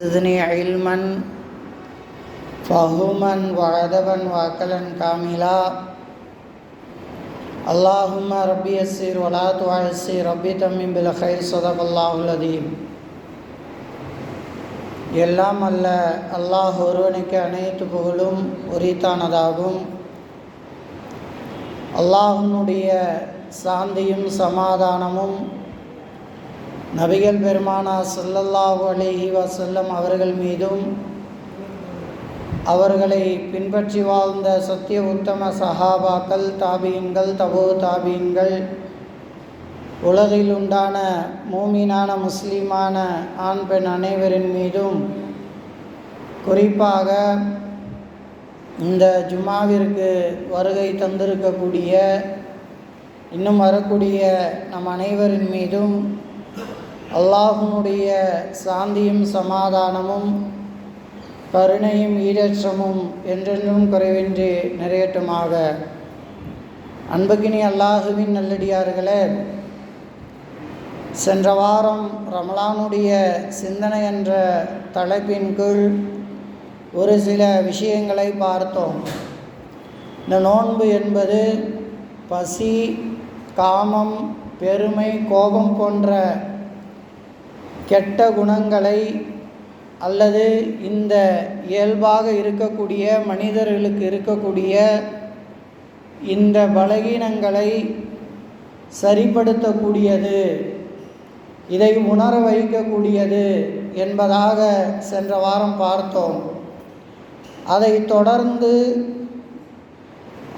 زدني علما فهما وعدبا وأكلا كاملا اللهم ربي يسر ولا تعسر ربي تمم بالخير صدق الله العظيم எல்லாம் அல்ல அல்லாஹ் ஒருவனுக்கு அனைத்து புகழும் உரித்தானதாகும் அல்லாஹனுடைய சாந்தியும் சமாதானமும் நபிகள் பெருமானா சொல்லல்லாஹு அலேஹி வசல்லம் அவர்கள் மீதும் அவர்களை பின்பற்றி வாழ்ந்த சத்திய உத்தம சஹாபாக்கள் தாபீன்கள் தபோ தாபீன்கள் உலகில் உண்டான மூமினான முஸ்லீமான ஆண் பெண் அனைவரின் மீதும் குறிப்பாக இந்த ஜுமாவிற்கு வருகை தந்திருக்கக்கூடிய இன்னும் வரக்கூடிய நம் அனைவரின் மீதும் அல்லாஹனுடைய சாந்தியும் சமாதானமும் கருணையும் ஈடேற்றமும் என்றென்றும் குறைவின்றி நிறையட்டுமாக. அன்பகினி அல்லாஹுவின் நல்லடியார்களே சென்ற வாரம் ரமலானுடைய சிந்தனை என்ற தலைப்பின் கீழ் ஒரு சில விஷயங்களை பார்த்தோம். இந்த நோன்பு என்பது பசி காமம் பெருமை கோபம் போன்ற கெட்ட குணங்களை அல்லது இந்த இயல்பாக இருக்கக்கூடிய மனிதர்களுக்கு இருக்கக்கூடிய இந்த பலகீனங்களை சரிப்படுத்தக்கூடியது இதை உணர வைக்கக்கூடியது என்பதாக சென்ற வாரம் பார்த்தோம். அதை தொடர்ந்து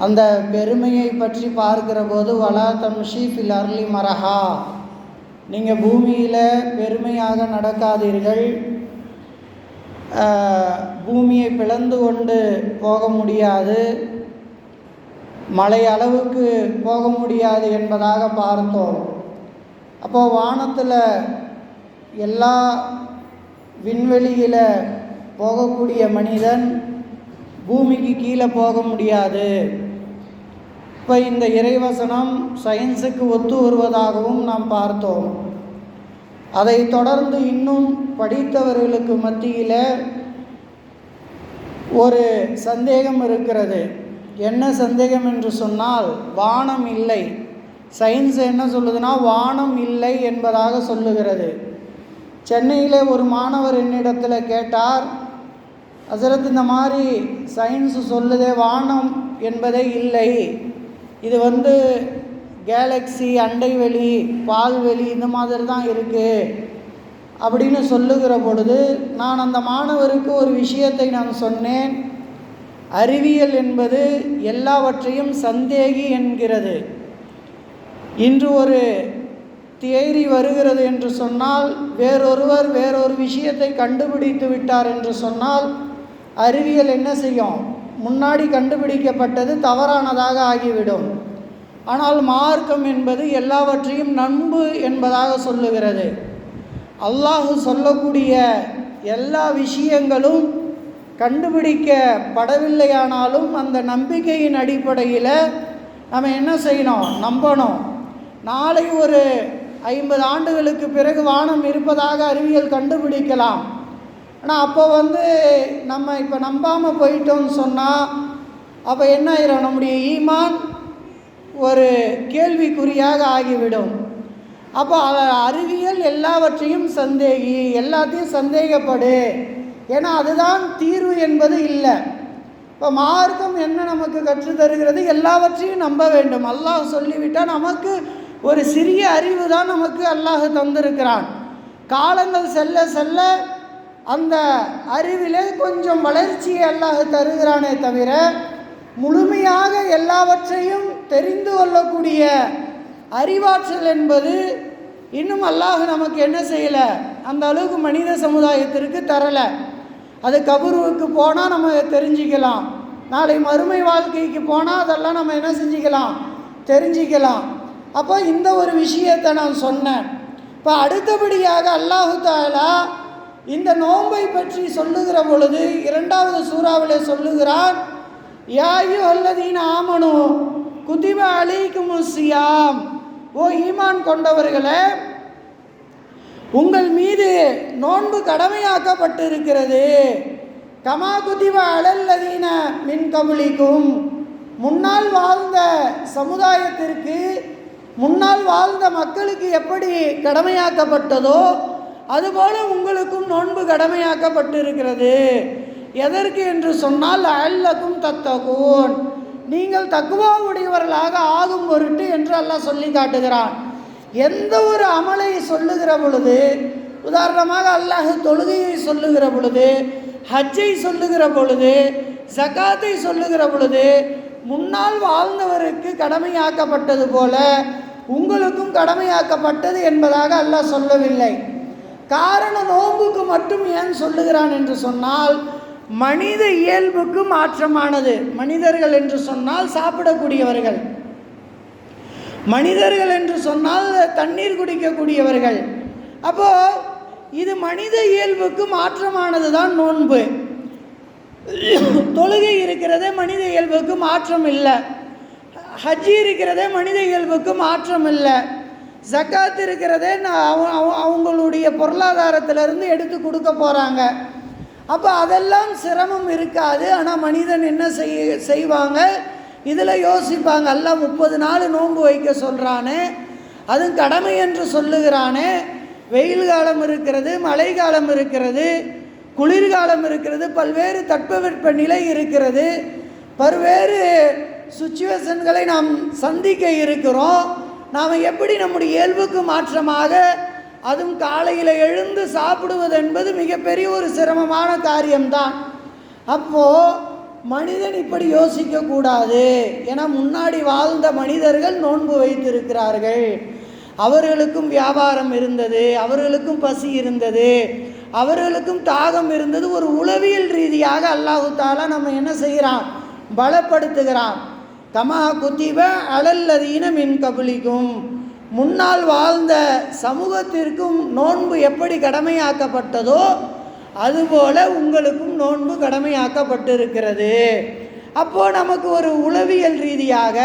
அந்த பெருமையை பற்றி பார்க்கிற போது வலா தம்ஷி ஃபில் அர்லி மரஹா நீங்கள் பூமியில் பெருமையாக நடக்காதீர்கள். பூமியை பிளந்து கொண்டு போக முடியாது. மலை அளவுக்கு போக முடியாது என்பதாக பார்த்தோம். அப்போது வானத்தில் எல்லா விண்வெளியில் போகக்கூடிய மனிதன் பூமிக்கு கீழே போக முடியாது. இப்போ இந்த இறைவசனம் சயின்ஸுக்கு ஒத்து வருவதாகவும் நாம் பார்த்தோம். அதை தொடர்ந்து இன்னும் படித்தவர்களுக்கு மத்தியில் ஒரு சந்தேகம் இருக்கிறது. என்ன சந்தேகம் என்று சொன்னால் வானம் இல்லை. சயின்ஸ் என்ன சொல்லுதுன்னா வானம் இல்லை என்பதாக சொல்லுகிறது. சென்னையில் ஒரு மாணவர் என்னிடத்தில் கேட்டார் அசரத் இந்த மாதிரி சயின்ஸ் சொல்லுதே வானம் என்பதே இல்லை. இது வந்து கேலக்ஸி அண்டைவெளி பால்வெளி இந்த மாதிரி தான் இருக்குது அப்படின்னு சொல்லுகிற பொழுது நான் அந்த மாணவருக்கு ஒரு விஷயத்தை நான் சொன்னேன். அறிவியல் என்பது எல்லாவற்றையும் சந்தேகி என்கிறது. இன்று ஒரு தியரி வருகிறது என்று சொன்னால் வேறொருவர் வேறொரு விஷயத்தை கண்டுபிடித்து விட்டார் என்று சொன்னால் அறிவியல் என்ன செய்யும்? முன்னாடி கண்டுபிடிக்கப்பட்டது தவறானதாக ஆகிவிடும். ஆனால் மார்க்கம் என்பது எல்லாவற்றையும் நண்பு என்பதாக சொல்லுகிறது. அல்லாஹு சொல்லக்கூடிய எல்லா விஷயங்களும் கண்டுபிடிக்கப்படவில்லையானாலும் அந்த நம்பிக்கையின் அடிப்படையில் நம்ம என்ன செய்யணும்? நம்பணும். நாளை ஒரு ஐம்பது ஆண்டுகளுக்கு பிறகு வானம் இருப்பதாக அறிவியல் கண்டுபிடிக்கலாம். ஆனால் அப்போ வந்து நம்ம இப்போ நம்பாமல் போயிட்டோம்னு சொன்னால் அப்போ என்ன ஆயிரும்? நம்முடைய ஈமான் ஒரு கேள்விக்குறியாக ஆகிவிடும். அப்போ அறிவியல் எல்லாவற்றையும் சந்தேகி எல்லாத்தையும் சந்தேகப்படு. ஏன்னா அதுதான் தீர்வு என்பது இல்லை. இப்போ மார்க்கம் என்ன நமக்கு கற்றுத்தருகிறது எல்லாவற்றையும் நம்ப வேண்டும். அல்லாஹ் சொல்லிவிட்டால் நமக்கு ஒரு சிறிய அறிவு தான் நமக்கு அல்லாஹ் தந்திருக்கிறான். காலங்கள் செல்ல செல்ல அந்த அறிவிலே கொஞ்சம் வளர்ச்சியை அல்லாஹ் தருகிறானே தவிர முழுமையாக எல்லாவற்றையும் தெரிந்து கொள்ளக்கூடிய அறிவாற்றல் என்பது இன்னும் அல்லாஹ் நமக்கு என்ன செய்யலை? அந்த அளவுக்கு மனித சமுதாயத்திற்கு தரலை. அது கபருவுக்கு போனால் நம்ம தெரிஞ்சிக்கலாம். நாளை மறுமை வாழ்க்கைக்கு போனால் அதெல்லாம் நம்ம என்ன செஞ்சுக்கலாம்? தெரிஞ்சிக்கலாம். அப்போ இந்த ஒரு விஷயத்தை நான் சொன்னேன். இப்போ அடுத்தபடியாக அல்லாஹு தாலா இந்த நோன்பை பற்றி சொல்லுகிற பொழுது இரண்டாவது சூறாவிலே சொல்லுகிறான் யாயு அல்லதீன் ஆமனு குதிவ அலைக்கும் சியாம் ஓ ஈமான் கொண்டவர்களே உங்கள் மீது நோன்பு கடமையாக்கப்பட்டிருக்கிறது. கமா குதிவ அழல்லதீன மின் கபுலிக்கும் முன்னால் வாழ்ந்த சமுதாயத்திற்கு முன்னால் வாழ்ந்த மக்களுக்கு எப்படி கடமையாக்கப்பட்டதோ அதுபோல உங்களுக்கும் நோன்பு கடமையாக்கப்பட்டிருக்கிறது. எதற்கு என்று சொன்னால் அல்லக்கும் தத்தகூன். நீங்கள் தக்குவாவுடையவர்களாக ஆகும் பொருட்டு என்று அல்லாஹ் சொல்லி காட்டுகிறான். எந்த ஒரு அமலை சொல்லுகிற பொழுது உதாரணமாக அல்லாஹ் தொழுகையை சொல்லுகிற பொழுது ஹஜ்ஜை சொல்லுகிற பொழுது ஜக்காத்தை சொல்லுகிற பொழுது முன்னால் வாழ்ந்தவருக்கு கடமையாக்கப்பட்டது போல உங்களுக்கும் கடமையாக்கப்பட்டது என்பதாக அல்லாஹ் சொல்லவில்லை. காரணம் நோம்புக்கு மட்டும் ஏன் சொல்லுகிறான் என்று சொன்னால் மனித இயல்புக்கு மாற்றமானது. மனிதர்கள் என்று சொன்னால் சாப்பிடக்கூடியவர்கள். மனிதர்கள் என்று சொன்னால் தண்ணீர் குடிக்கக்கூடியவர்கள். அப்போ இது மனித இயல்புக்கு மாற்றமானது தான் நோன்பு. தொழுகை இருக்கிறதே மனித இயல்புக்கு மாற்றம் இல்லை ஹஜ்ஜி இருக்கிறதே மனித இயல்புக்கு மாற்றம் இல்லை ஜக்காத் இருக்கிறதே நான் அவ- அவங்களுடைய பொருளாதாரத்திலிருந்து எடுத்து கொடுக்க போகிறாங்க அப்போ அதெல்லாம் சிரமம் இருக்காது. ஆனால் மனிதன் என்ன செய் செய்வாங்க? இதில் யோசிப்பாங்க. எல்லாம் முப்பது நாள் நோன்பு வைக்க சொல்கிறானே அதுவும் கடமை என்று சொல்லுகிறானே. வெயில் காலம் இருக்கிறது மழை காலம் இருக்கிறது குளிர்காலம் இருக்கிறது பல்வேறு தட்பவெட்ப நிலை இருக்கிறது. பல்வேறு சுச்சுவேஷன்களை நாம் சந்திக்க இருக்கிறோம். நாம் எப்படி நம்முடைய இயல்புக்கு மாற்றமாக அதுவும் காலையில் எழுந்து சாப்பிடுவது என்பது மிகப்பெரிய ஒரு சிரமமான காரியம்தான். அப்போது மனிதன் இப்படி யோசிக்கக்கூடாது ஏன்னா முன்னாடி வாழ்ந்த மனிதர்கள் நோன்பு வைத்திருக்கிறார்கள். அவர்களுக்கும் வியாபாரம் இருந்தது அவர்களுக்கும் பசி இருந்தது அவர்களுக்கும் தாகம் இருந்தது. ஒரு உளவியல் ரீதியாக அல்லாஹு தாலா நம்ம என்ன செய்கிறான்? பலப்படுத்துகிறான். கமா குத்திவ அலல்லதீன மின் கபலிக்கும். முன்னால் வாழ்ந்த சமூகத்திற்கும் நோன்பு எப்படி கடமையாக்கப்பட்டதோ அதுபோல உங்களுக்கும் நோன்பு கடமையாக்கப்பட்டிருக்கிறது. அப்போது நமக்கு ஒரு உளவியல் ரீதியாக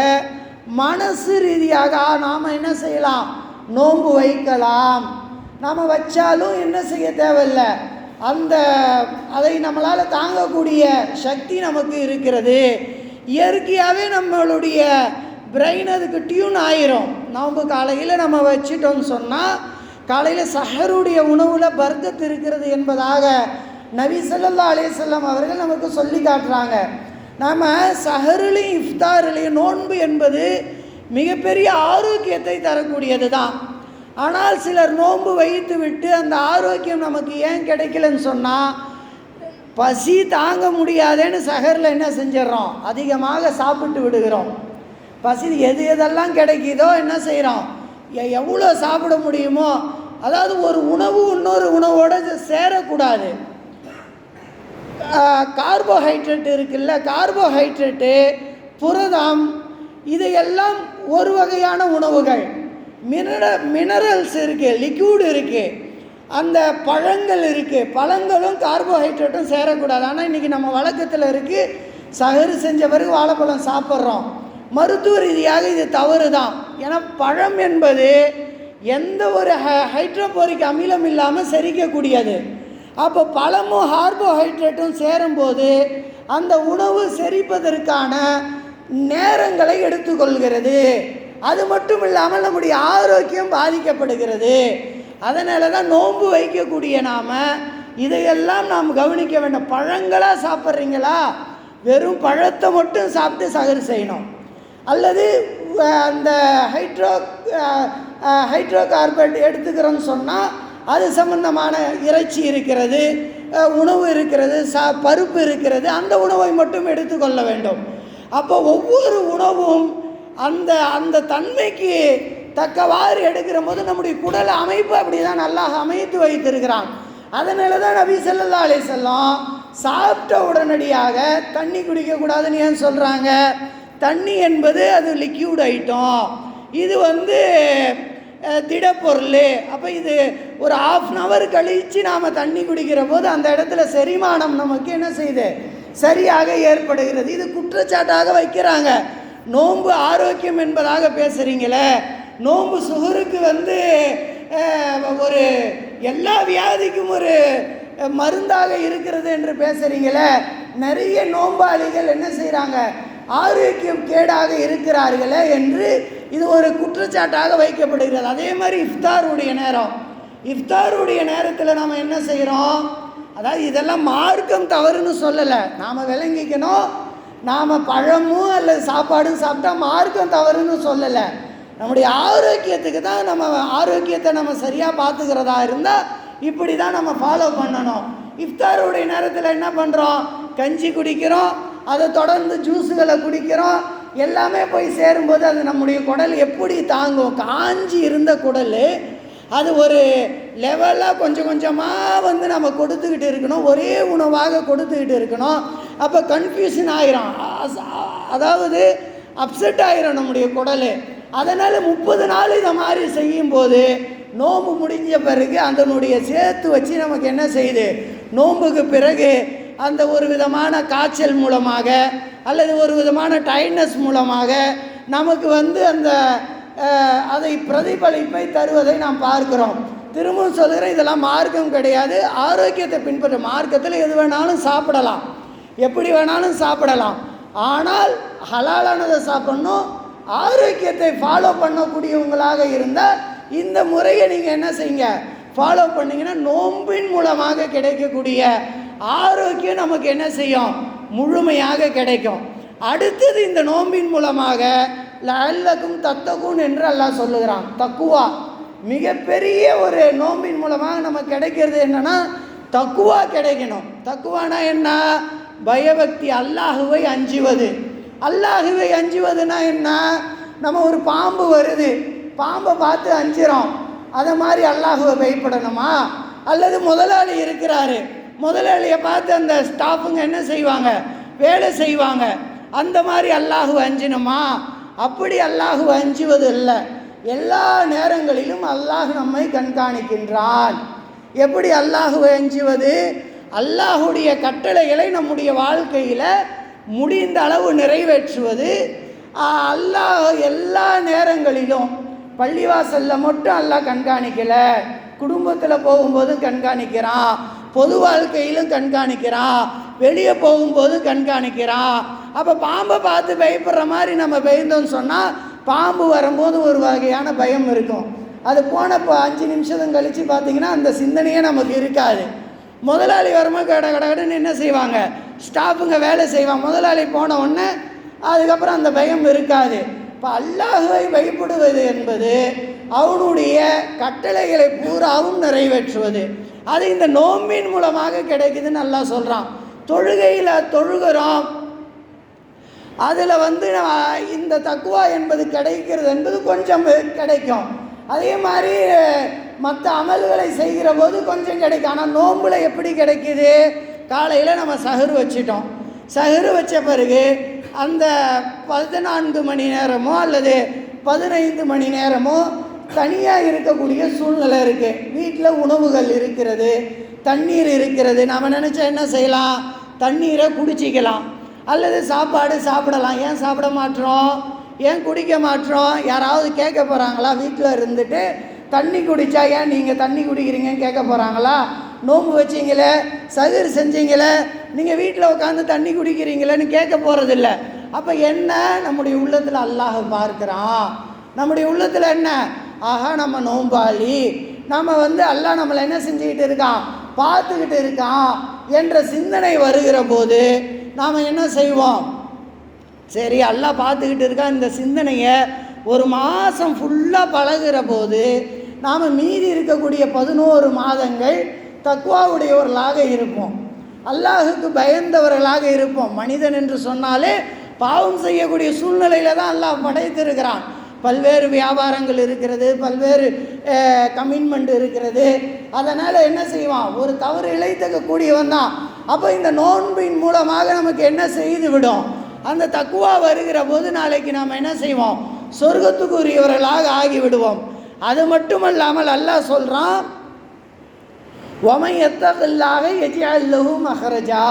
மனசு ரீதியாக நாம் என்ன செய்யலாம்? நோன்பு வைக்கலாம். நாம் வச்சாலும் என்ன செய்ய தேவையில்லை. அந்த அதை நம்மளால் தாங்கக்கூடிய சக்தி நமக்கு இருக்கிறது. இயற்கையாகவே நம்மளுடைய பிரெயின் அதுக்கு டியூன் ஆயிரும். நோன்பு காலையில் நம்ம வச்சிட்டோம்னு சொன்னால் காலையில் சஹருடைய உணவில் பர்க்கத் இருக்கிறது என்பதாக நபி சொல்லல்லா அலேசல்லாம் அவர்கள் நமக்கு சொல்லி காட்டுறாங்க. நாம் சஹருலையும் இஃப்தாருலையும் நோன்பு என்பது மிகப்பெரிய ஆரோக்கியத்தை தரக்கூடியது தான். ஆனால் சிலர் நோன்பு வைத்து விட்டு அந்த ஆரோக்கியம் நமக்கு ஏன் கிடைக்கலன்னு சொன்னால் பசி தாங்க முடியாதேன்னு சகரில் என்ன செஞ்சிடறோம்? அதிகமாக சாப்பிட்டு விடுகிறோம். பசி எது எதெல்லாம் கிடைக்குதோ என்ன செய்கிறோம் எ- எவ்வளோ சாப்பிட முடியுமோ? அதாவது ஒரு உணவு இன்னொரு உணவோட சேரக்கூடாது. கார்போஹைட்ரேட் இருக்குல்ல கார்போஹைட்ரேட்டு புரதம் இதையெல்லாம் ஒரு வகையான உணவுகள். மினர மினரல்ஸ் இருக்குது லிக்யூடு இருக்குது அந்த பழங்கள் இருக்குது பழங்களும் கார்போஹைட்ரேட்டும் சேரக்கூடாது. ஆனால் இன்றைக்கி நம்ம வழக்கத்தில் இருக்குது சகரு செஞ்ச பிறகு வாழைப்பழம் சாப்பிட்றோம். மருத்துவ ரீதியாக இது தவறு தான் ஏன்னா பழம் என்பது எந்த ஒரு ஹை ஹைட்ரோபோரிக் அமிலம் இல்லாமல் செரிக்கக்கூடியது. அப்போ பழமும் கார்போஹைட்ரேட்டும் சேரும்போது அந்த உணவு செரிப்பதற்கான நேரங்களை எடுத்துக்கொள்கிறது. அது மட்டும் இல்லாமல் நம்முடைய ஆரோக்கியம் பாதிக்கப்படுகிறது. அதனால தான் நோன்பு வைக்கக்கூடிய நாம் இதையெல்லாம் நாம் கவனிக்க வேண்டும். பழங்களாக சாப்பிட்றீங்களா? வெறும் பழத்தை மட்டும் சாப்பிட்டு சகர் செய்யணும். அல்லது அந்த ஹைட்ரோ ஹைட்ரோ கார்பன் எடுத்துக்கிறோன்னு சொன்னால் அது சம்பந்தமான இறைச்சி இருக்கிறது உணவு இருக்கிறது சா பருப்பு இருக்கிறது அந்த உணவை மட்டும் எடுத்துக்கொள்ள வேண்டும். அப்போ ஒவ்வொரு உணவும் அந்த அந்த தன்மைக்கு தக்கவாறு எடுக்கிற போது நம்முடைய குடல் அமைப்பு அப்படி தான் நல்லா அமைத்து வைத்திருக்கிறான். அதனால தான் நபி ஸல்லல்லாஹு அலைஹி செல்லம் சாப்பிட்ட உடனடியாக தண்ணி குடிக்கக்கூடாதுன்னு ஏன் சொல்கிறாங்க தண்ணி என்பது அது லிக்யூட் ஐட்டம் இது வந்து திடப்பொருள். அப்போ இது ஒரு ஆஃப் அன் ஹவர் கழித்து நாம் தண்ணி குடிக்கிற போது அந்த இடத்துல செரிமானம் நமக்கு என்ன செய்யுது சரியாக ஏற்படுகிறது. இது குற்றச்சாட்டாக வைக்கிறாங்க. நோன்பு ஆரோக்கியம் என்பதாக பேசுகிறீங்களே நோன்பு சுகருக்கு வந்து ஒரு எல்லா வியாதிக்கும் ஒரு மருந்தாக இருக்கிறது என்று பேசுகிறீங்களே நிறைய நோம்பாளிகள் என்ன செய்கிறாங்க ஆரோக்கியம் கேடாக இருக்கிறார்களே என்று இது ஒரு குற்றச்சாட்டாக வைக்கப்படுகிறது. அதே மாதிரி இஃப்தாருடைய நேரம். இஃப்தாருடைய நேரத்தில் நாம் என்ன செய்கிறோம் அதாவது இதெல்லாம் மார்க்கம் தவறுன்னு சொல்லலை. நாம் விளங்கிக்கணும். நாம் பழமும் அல்லது சாப்பாடும் சாப்பிட்டா மார்க்கம் தவறுன்னு சொல்லலை. நம்முடைய ஆரோக்கியத்துக்கு தான் நம்ம ஆரோக்கியத்தை நம்ம சரியாக பார்த்துக்கிறதா இருந்தால் இப்படி தான் நம்ம ஃபாலோ பண்ணணும். இஃப்தாருடைய நேரத்தில் என்ன பண்ணுறோம் கஞ்சி குடிக்கிறோம் அதை தொடர்ந்து ஜூஸுகளை குடிக்கிறோம் எல்லாமே போய் சேரும்போது அது நம்முடைய குடல் எப்படி தாங்கும்? காஞ்சி இருந்த குடல் அது ஒரு லெவலாக கொஞ்சம் கொஞ்சமாக வந்து நம்ம கொடுத்துக்கிட்டு இருக்கணும். ஒரே உணவாக கொடுத்துக்கிட்டு இருக்கணும். அப்போ கன்ஃபியூஷன் ஆயிரும். அதாவது அப்செட் ஆயிரும் நம்முடைய குடல். அதனால் முப்பது நாள் இதை மாதிரி செய்யும்போது நோன்பு முடிஞ்ச பிறகு அதனுடைய சேர்த்து வச்சு நமக்கு என்ன செய்யுது? நோம்புக்கு பிறகு அந்த ஒரு விதமான காய்ச்சல் மூலமாக அல்லது ஒரு விதமான டைட்னஸ் மூலமாக நமக்கு வந்து அந்த அதை பிரதிபலிப்பை தருவதை நாம் பார்க்கிறோம். திரும்பவும் சொல்கிறேன் இதெல்லாம் மார்க்கம் கிடையாது. ஆரோக்கியத்தை பின்பற்ற மார்க்கத்தில் எது வேணாலும் சாப்பிடலாம். எப்படி வேணாலும் சாப்பிடலாம். ஆனால் ஹலாலானதை சாப்பிடணும் ஆரோக்கியத்தை ஃபாலோ பண்ணக்கூடியவங்களாக இருந்தால் இந்த முறையை நீங்கள் என்ன செய்யுங்க? ஃபாலோ பண்ணீங்கன்னா நோம்பின் மூலமாக கிடைக்கக்கூடிய ஆரோக்கியம் நமக்கு என்ன செய்யும்? முழுமையாக கிடைக்கும். அடுத்தது இந்த நோம்பின் மூலமாக லல்லக்கும் தத்தகும் என்று அல்லாஹ் சொல்லுகிறான். தக்குவா. மிகப்பெரிய ஒரு நோம்பின் மூலமாக நமக்கு கிடைக்கிறது என்னன்னா தக்குவா கிடைக்கணும். தக்குவானா என்ன? பயபக்தி அல்லாஹுவை அஞ்சுவது. அல்லாஹுவை அஞ்சுவதுனா என்ன? நம்ம ஒரு பாம்பு வருது. பாம்பை பார்த்து அஞ்சுறோம். அதை மாதிரி அல்லாஹுவை பயப்படணுமா? அல்லது முதலாளி இருக்கிறாரு. முதலாளியை பார்த்து அந்த ஸ்டாஃபுங்க என்ன செய்வாங்க? வேலை செய்வாங்க. அந்த மாதிரி அல்லாஹு அஞ்சணுமா அப்படி அல்லாஹு அஞ்சுவது இல்லை. எல்லா நேரங்களிலும் அல்லாஹ் நம்மை கண்காணிக்கின்றான். எப்படி அல்லாஹுவை அஞ்சுவது? அல்லாஹுடைய கட்டளைகளை நம்முடைய வாழ்க்கையில் முடிந்த அளவு நிறைவேற்றுவது அல்லாஹ் எல்லா நேரங்களிலும் பள்ளிவாசலில் மட்டும் அல்லாஹ் கண்காணிக்கலை. குடும்பத்தில் போகும்போதும் கண்காணிக்கிறான். பொது வாழ்க்கையிலும் கண்காணிக்கிறான். வெளியே போகும்போதும் கண்காணிக்கிறான். அப்போ பாம்பை பார்த்து பயப்படுற மாதிரி நம்ம பயந்தோம்னு சொன்னால் பாம்பு வரும்போது ஒரு வகையான பயம் இருக்கும். அது போனப்போ அஞ்சு நிமிஷம் கழித்து பார்த்தீங்கன்னா அந்த சிந்தனையே நமக்கு இருக்காது. முதலாளி வரும்போது கட கட கடன்னு என்ன செய்வாங்க? ஸ்டாஃபுங்க வேலை செய்வாங்க. முதலாளி போன உடனே அதுக்கப்புறம் அந்த பயம் இருக்காது. இப்போ அல்லாஹுவை பயப்படுவது என்பது அவனுடைய கட்டளைகளை பூராவும் நிறைவேற்றுவது. அது இந்த நோம்பின் மூலமாக கிடைக்குதுன்னு நல்லா சொல்கிறான் தொழுகையில் தொழுகிறோம். அதில் வந்து நம்ம இந்த தக்குவா என்பது கிடைக்கிறது என்பது கொஞ்சம் கிடைக்கும். அதே மாதிரி மற்ற அமல்களை செய்கிற போது கொஞ்சம் கிடைக்கும். ஆனால் நோம்பில் எப்படி கிடைக்குது? காலையில் நம்ம சஹர் வச்சிட்டோம். சஹர் வச்ச பிறகு அந்த பதினான்கு மணி நேரமோ அல்லது பதினைந்து மணி நேரமோ தனியாக இருக்கக்கூடிய சூழ்நிலை இருக்குது வீட்டில் உணவுகள் இருக்கிறது தண்ணீர் இருக்கிறது. நம்ம நினச்சா என்ன செய்யலாம்? தண்ணீரை குடிச்சிக்கலாம். அல்லது சாப்பாடு சாப்பிடலாம். ஏன் சாப்பிட மாட்டோம் ஏன் குடிக்க மாட்டோம்? யாராவது கேட்க போகிறாங்களா வீட்டில் இருந்துட்டு தண்ணி குடித்தா ஏன் நீங்கள் தண்ணி குடிக்கிறீங்கன்னு கேட்க போகிறாங்களா நோன்பு வச்சீங்களே சகுர் செஞ்சீங்களே நீங்கள் வீட்டில் உட்காந்து தண்ணி குடிக்கிறீங்களேன்னு கேட்க போகிறதில்ல அப்போ என்ன? நம்முடைய உள்ளத்தில் அல்லாஹ் பார்க்குறான். நம்முடைய உள்ளத்தில் என்ன? ஆஹா நம்ம நோம்பாளி. நம்ம வந்து அல்லாஹ் நம்மளை என்ன செஞ்சுக்கிட்டு இருக்கான்? பார்த்துக்கிட்டு இருக்கான் என்ற சிந்தனை வருகிற போது நாம் என்ன செய்வோம்? சரி எல்லாம் பார்த்துக்கிட்டு இருக்கான் இந்த சிந்தனையை ஒரு மாதம் ஃபுல்லாக பழகுற போது நாம் மீதி இருக்கக்கூடிய பதினோரு மாதங்கள் தக்குவாவுடையவர்களாக இருப்போம். அல்லாஹுக்கு பயந்தவர்களாக இருப்போம். மனிதன் என்று சொன்னாலே பாவம் செய்யக்கூடிய சூழ்நிலையில் தான் அல்லாஹ் படைத்திருக்கிறான். பல்வேறு வியாபாரங்கள் இருக்கிறது பல்வேறு கமிட்மெண்ட் இருக்கிறது. அதனால் என்ன செய்வான்? ஒரு தவறு இழைத்தக்கூடியவன் தான். அப்போ இந்த நோன்பின் மூலமாக நமக்கு என்ன செய்து விடும்? அந்த தக்குவா வருகிற போது நாளைக்கு நாம் என்ன செய்வோம்? சொர்க்கத்துக்குரியவர்களாக ஆகிவிடுவோம். அது மட்டுமல்லாமல் அல்லாஹ் சொல்கிறான் ஒமையத்தல்லாக எஜியல்லு மஹரஜா.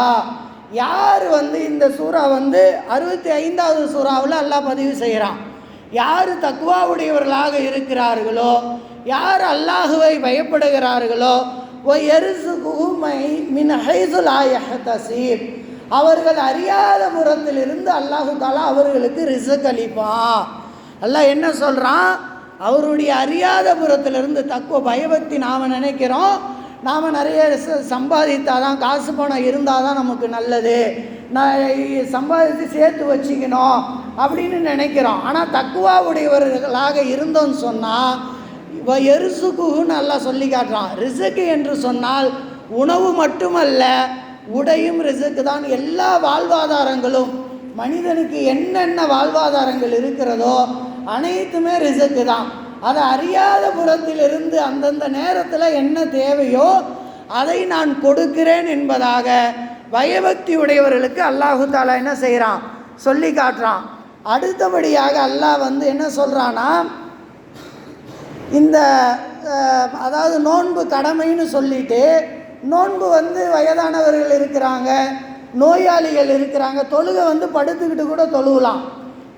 யார் வந்து இந்த சூறா வந்து அறுபத்தி ஐந்தாவது சூறாவில் அல்லாஹ் பதிவு செய்கிறான்? யார் தக்குவாவுடையவர்களாக இருக்கிறார்களோ யார் அல்லாஹுவை பயப்படுகிறார்களோ ஓ எரிசுகுமை மின் ஹைசுலாயஹதசீப் அவர்கள் அறியாத புறத்திலிருந்து அல்லாஹு தாலா அவர்களுக்கு ரிசக் அளிப்பான் அல்லாஹ் என்ன சொல்கிறான் அவருடைய அறியாத புறத்திலிருந்து தக்குவ பயபக்தி நாம் நினைக்கிறோம். நாம் நிறைய சம்பாதித்தால் தான் காசு பணம் இருந்தால் தான் நமக்கு நல்லது. நான் சம்பாதித்து சேர்த்து வச்சுக்கணும் அப்படின்னு நினைக்கிறோம். ஆனால் தக்குவா உடையவர்களாக இருந்தோம்னு சொன்னால் இவ எருசுகுன்னு நல்லா சொல்லி காட்டுறான். ரிசக்கு என்று சொன்னால் உணவு மட்டுமல்ல உடையும் ரிசுக்கு தான் எல்லா வாழ்வாதாரங்களும். மனிதனுக்கு என்னென்ன வாழ்வாதாரங்கள் இருக்கிறதோ அனைத்துமே ரிசுக்கு தான். அதை அறியாத புறத்திலிருந்து அந்தந்த நேரத்தில் என்ன தேவையோ அதை நான் கொடுக்கிறேன் என்பதாக பயபக்தி உடையவர்களுக்கு அல்லாஹு தாலா என்ன செய்கிறான் சொல்லி காட்டுறான். அடுத்தபடியாக அல்லாஹ் வந்து என்ன சொல்கிறான்னா இந்த அதாவது நோன்பு கடமைன்னு சொல்லிட்டு நோன்பு வந்து வயதானவர்கள் இருக்கிறாங்க நோயாளிகள் இருக்கிறாங்க தொழுகை வந்து படுத்துக்கிட்டு கூட தொழுகலாம்.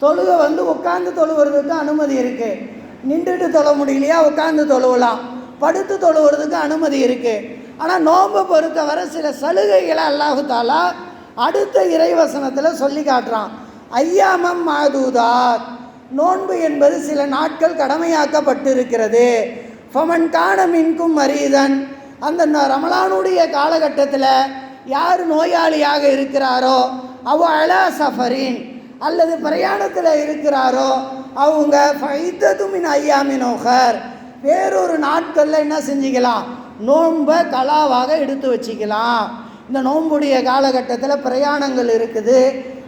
தொழுகை வந்து உட்காந்து தொழுவுறதுக்கு அனுமதி இருக்குது நின்றுட்டு தொழ முடியலையா உட்காந்து தொழுவலாம். படுத்து தொழுவுறதுக்கு அனுமதி இருக்குது ஆனால் நோன்பை பொறுத்தவரை சில சலுகைகளை அல்லாஹுத்தாலா அடுத்த இறைவசனத்தில் சொல்லி காட்டுறான். ஐயாமம் மாதூதாத். நோன்பு என்பது சில நாட்கள் கடமையாக்கப்பட்டிருக்கிறது. ஃபமன் காண மின்கும் மரீதன். அந்த ரமலானுடைய காலகட்டத்தில் யார் நோயாளியாக இருக்கிறாரோ அவ அலா சஃபரின். அல்லது பிரயாணத்தில் இருக்கிறாரோ அவங்க ஃபைத்ததுமின் ஐயாமினோகர் வேறொரு நாட்களில் என்ன செஞ்சுக்கலாம்? நோன்பை கலாவாக எடுத்து வச்சுக்கலாம். இந்த நோன்புடைய காலகட்டத்தில் பிரயாணங்கள் இருக்குது.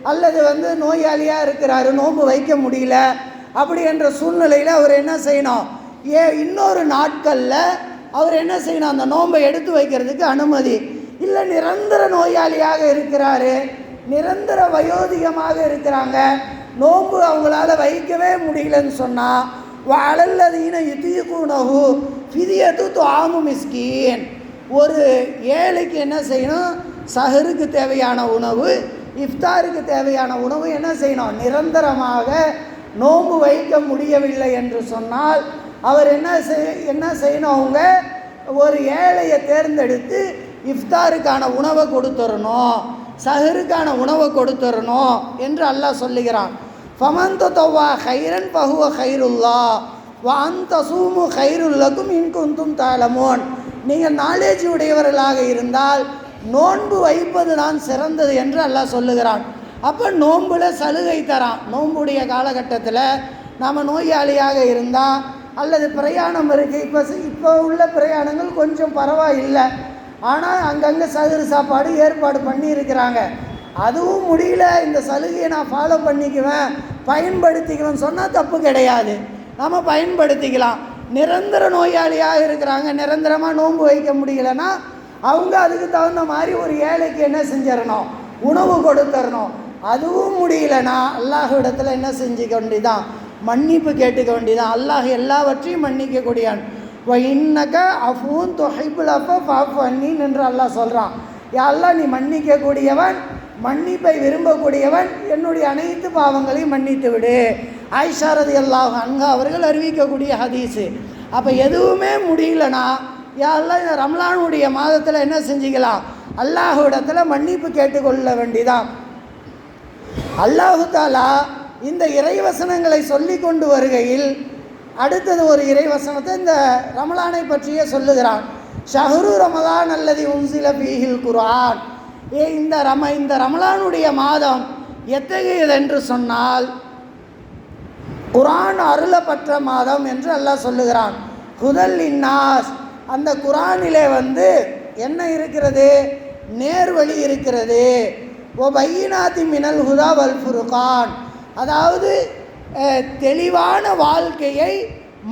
அல்லது வந்து நோயாளியாக இருக்கிறாரு நோன்பு வைக்க முடியல அப்படி என்ற சூழ்நிலையில் அவர் என்ன செய்யணும்? ஏ இன்னொரு நாட்களில் அவர் என்ன செய்யணும்? அந்த நோன்பை எடுத்து வைக்கிறதுக்கு அனுமதி. இல்லை நிரந்தர நோயாளியாக இருக்கிறாரு. நிரந்தர வயோதிகமாக இருக்கிறாங்க. நோன்பு அவங்களால வைக்கவே முடியலன்னு சொன்னால் வளல்லதீன யுத்தியுகுணகு ஃபிதியத்து துவாமு மிஸ்கீன். ஒரு ஏழைக்கு என்ன செய்யணும்? சஹருக்கு தேவையான உணவு இஃப்தாருக்கு தேவையான உணவு என்ன செய்யணும்? நிரந்தரமாக நோன்பு வைக்க முடியவில்லை என்று சொன்னால் அவர் என்ன செய் என்ன செய்யணும்? அவங்க ஒரு ஏழையை தேர்ந்தெடுத்து இஃப்தாருக்கான உணவை கொடுத்துடணும் சஹருக்கான உணவை கொடுத்துடணும் என்று அல்லாஹ் சொல்லுகிறான். ஃபமந்த தொவ்வா ஹைரன் பகுவ ஹைருல்லா வாந்த சூமு ஹைருல்லக்கும் இன்குந்தும் தாளமோன் நீங்கள் நாலேஜ் உடையவர்களாக இருந்தால் நோன்பு வைப்பது தான் சிறந்தது என்று அல்லாஹ் சொல்லுகிறான். அப்போ நோன்புல சலுகை தரான். நோன்புடைய காலகட்டத்தில் நாம் நோயாளியாக இருந்தால் அல்லது பிரயாணம் இருக்குது இப்போ இப்போ உள்ள பிரயாணங்கள் கொஞ்சம் பரவாயில்லை. ஆனால் அங்கங்கே சதுர சாப்பாடு ஏற்பாடு பண்ணியிருக்கிறாங்க. அதுவும் முடியல. இந்த சலுகையை நான் ஃபாலோ பண்ணிக்குவேன். பயன்படுத்திக்குவேன் சொன்னால் தப்பு கிடையாது. நம்ம பயன்படுத்திக்கலாம். நிரந்தர நோயாளியாக இருக்கிறாங்க. நிரந்தரமாக நோன்பு வைக்க முடியலன்னா அவங்க அதுக்கு தகுந்த மாதிரி ஒரு ஏழைக்கு என்ன செஞ்சிடணும்? உணவு கொடுத்துடணும். அதுவும் முடியலன்னா அல்லாஹ் இடத்துல என்ன செஞ்சுக்கொண்டு தான் மன்னிப்பு கேட்டுக்க வேண்டியதான் அல்லாஹ் எல்லாவற்றையும் மன்னிக்கக்கூடியான் இன்னக்க அஃபூன் தொகைப்புல் அப்போ அன்னின் என்று அல்லாஹ் சொல்கிறான் அல்லாஹ் நீ மன்னிக்கக்கூடியவன் மன்னிப்பை விரும்பக்கூடியவன் என்னுடைய அனைத்து பாவங்களையும் மன்னித்து விடு. ஐஷாரதி அல்லாஹ் அன்ஹா அவர்கள் அறிவிக்கக்கூடிய ஹதீஸு. அப்போ எதுவுமே முடியலனா யாரெல்லாம் இந்த ரம்லானுடைய மாதத்தில் என்ன செஞ்சுக்கலாம்? அல்லாஹுடத்தில் மன்னிப்பு கேட்டுக்கொள்ள வேண்டிதான் அல்லாஹு தாலா இந்த இறைவசனங்களை சொல்லி கொண்டு வருகையில் அடுத்தது ஒரு இறைவசனத்தை இந்த ரமலானை பற்றியே சொல்லுகிறான். ஷஹரு ரமலான் அல்லது உன்சில பீஹில் குரான் ஏ இந்த ரம இந்த ரமலானுடைய மாதம் எத்தகையது என்று சொன்னால் குரான் அருளப்பட்ட மாதம் என்று அல்லாஹ் சொல்லுகிறான். குதல் இன்னாஸ் அந்த குரானிலே வந்து என்ன இருக்கிறது? நேர்வழி இருக்கிறது. ஓ பையினாதி மினல் ஹுதா வல் ஃபுருகான். அதாவது தெளிவான வாழ்க்கையை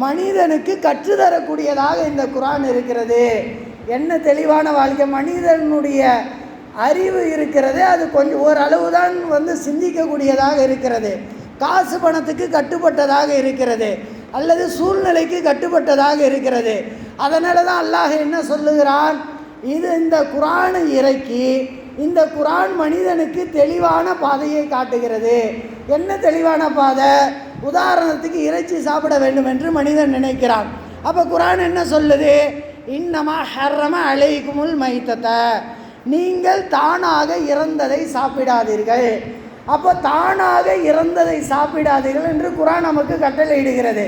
மனிதனுக்கு கற்றுத்தரக்கூடியதாக இந்த குரான் இருக்கிறது. என்ன தெளிவான வாழ்க்கை? மனிதனுடைய அறிவு இருக்கிறது. அது கொஞ்சம் ஓரளவு தான் வந்து சிந்திக்கக்கூடியதாக இருக்கிறது. காசு பணத்துக்கு கட்டுப்பட்டதாக இருக்கிறது. அல்லது சூழ்நிலைக்கு கட்டுப்பட்டதாக இருக்கிறது. அதனால தான் அல்லாஹ் என்ன சொல்லுகிறான்? இது இந்த குரானை இறக்கி இந்த குரான் மனிதனுக்கு தெளிவான பாதையை காட்டுகிறது. என்ன தெளிவான பாதை? உதாரணத்துக்கு இறைச்சி சாப்பிட வேண்டும் என்று மனிதன் நினைக்கிறான். அப்போ குரான் என்ன சொல்லுது? இன்னமா ஹர்ரம அலைக்குமுல் மைத்தத்தை நீங்கள் தானாக இறந்ததை சாப்பிடாதீர்கள். அப்போ தானாக இறந்ததை சாப்பிடாதீர்கள் என்று குரான் நமக்கு கட்டளையிடுகிறது.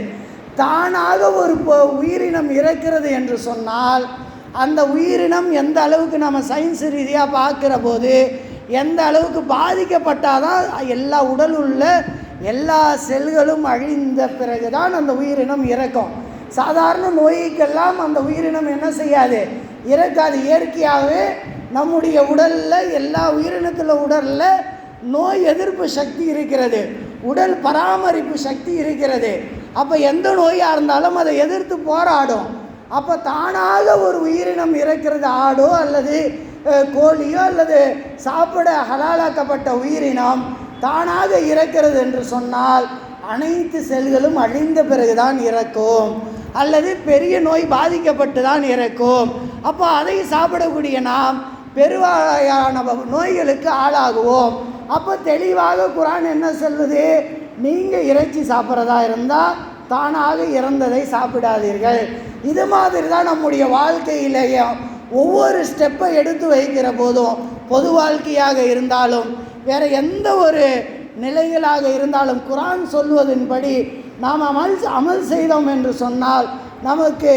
தானாக ஒரு உயிரினம் இறக்கிறது என்று சொன்னால் அந்த உயிரினம் எந்த அளவுக்கு நம்ம சயின்ஸ் ரீதியாக பார்க்குற போது எந்த அளவுக்கு பாதிக்கப்பட்டாதான் எல்லா உடல் உள்ள எல்லா செல்களும் அழிந்த பிறகு தான் அந்த உயிரினம் இறக்கும். சாதாரண நோய்க்கெல்லாம் அந்த உயிரினம் என்ன செய்யாது? இறக்காது. இயற்கையாகவே நம்முடைய உடலில் எல்லா உயிரினத்தில் உடலில் நோய் எதிர்ப்பு சக்தி இருக்கிறது. உடல் பராமரிப்பு சக்தி இருக்கிறது. அப்போ எந்த நோயாக இருந்தாலும் அதை எதிர்த்து போராடும். அப்போ தானாக ஒரு உயிரினம் இறக்கிறது ஆடோ அல்லது கோழியோ அல்லது சாப்பிட ஹலாலாக்கப்பட்ட உயிரினம் தானாக இறக்கிறது என்று சொன்னால் அனைத்து செல்களும் அழிந்த பிறகுதான் இறக்கும். அல்லது பெரிய நோய் பாதிக்கப்பட்டு தான் இறக்கும். அப்போ அதை சாப்பிடக்கூடிய நாம் பெருவாயான நோய்களுக்கு ஆளாகுவோம். அப்போ தெளிவாக குரான் என்ன சொல்லுது? நீங்கள் இறைச்சி சாப்பிட்றதா இருந்தால் தானாக இறந்ததை சாப்பிடாதீர்கள். இது மாதிரி தான் நம்முடைய வாழ்க்கையிலேயே ஒவ்வொரு ஸ்டெப்பை எடுத்து வைக்கிற போதும் பொது வாழ்க்கையாக இருந்தாலும் வேறு எந்த ஒரு நிலைகளாக இருந்தாலும் குரான் சொல்வதன்படி நாம் அமல் அமல் செய்தோம் என்று சொன்னால் நமக்கு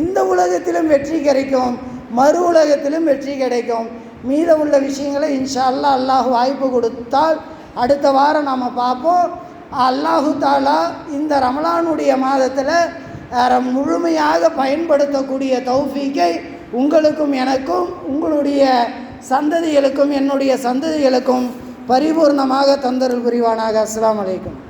இந்த உலகத்திலும் வெற்றி கிடைக்கும் மறு உலகத்திலும் வெற்றி கிடைக்கும். மீத உள்ள விஷயங்களை இன்ஷா அல்லாஹ் அல்லாஹ் வாய்ப்பு கொடுத்தால் அடுத்த வாரம் நாம் பார்ப்போம். அல்லாஹு தாலா இந்த ரமலானுடைய மாதத்தில் முழுமையாக பயன்படுத்தக்கூடிய தௌஃபீக்கை உங்களுக்கும் எனக்கும் உங்களுடைய சந்ததிகளுக்கும் என்னுடைய சந்ததிகளுக்கும் பரிபூர்ணமாக தந்தருள் புரிவானாக. அஸ்லாம் வலைக்கம்